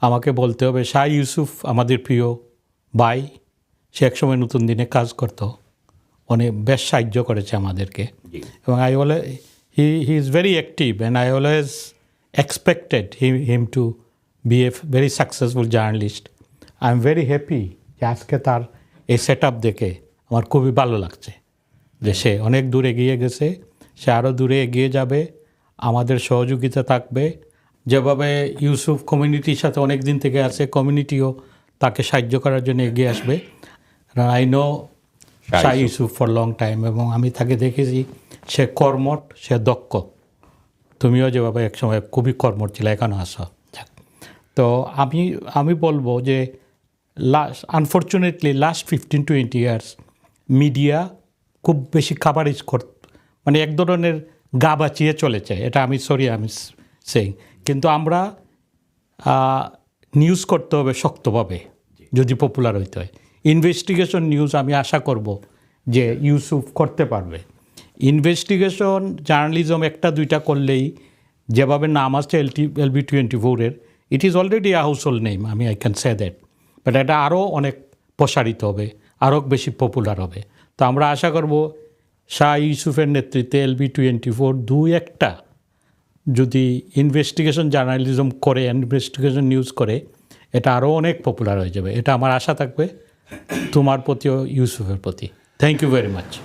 আমাকে বলতে হবে শাহ ইউসুফ আমাদের প্রিয় ভাই সে একসময় নতুন দিনে কাজ করতো। অনেক বেশ সাহায্য করেছে আমাদেরকে। এবং I all he he is very active and I always expected he him to be a very successful journalist I am very happy যে আজকে তার এই সেট আপ দেখে আমার খুবই ভালো লাগছে। যে সে অনেক দূর এগিয়ে গেছে সে আরও দূরে এগিয়ে যাবে আমাদের সহযোগিতা থাকবে যেভাবে ইউসুফ কমিউনিটির সাথে অনেক দিন থেকে আছে কমিউনিটিও তাকে সাহায্য করার জন্য এগিয়ে আসবে। I know Shah Yusuf. For long time এবং আমি তাকে দেখেছি সে কর্মঠ সে দক্ষ। তুমিও যেভাবে একসময় খুবই কর্মট ছিল এখনও আসো তো আমি আমি বলব যে last unfortunately last fifteen twenty years media খুব বেশি কাভারেজ কর মানে এক ধরনের গা বাঁচিয়ে চলেছে এটা আমি সরি আমি সেই কিন্তু আমরা নিউজ করতে হবে শক্তভাবে, যদি পপুলার হইতে হয়। ইনভেস্টিগেশন নিউজ আমি আশা করব যে ইউসুফ করতে পারবে। ইনভেস্টিগেশন জার্নালিজম একটা, দুইটা করলেই যেভাবে নাম আসছে এলটি এলবি টোয়েন্টি ফোরের it is already a household name আমি I can say that but এটা আরও অনেক প্রসারিত হবে, আরও বেশি পপুলার হবে। তো আমরা আশা করব, শাহ ইউসুফের নেতৃত্বে এলবি টোয়েন্টি ফোর দু একটা যদি ইনভেস্টিগেশন জার্নালিজম করে ইনভেস্টিগেশন নিউজ করে, এটা আরও অনেক পপুলার হয়ে যাবে। এটা আমার আশা থাকবে, তোমার প্রতিও ইউসুফের প্রতি। Thank you very much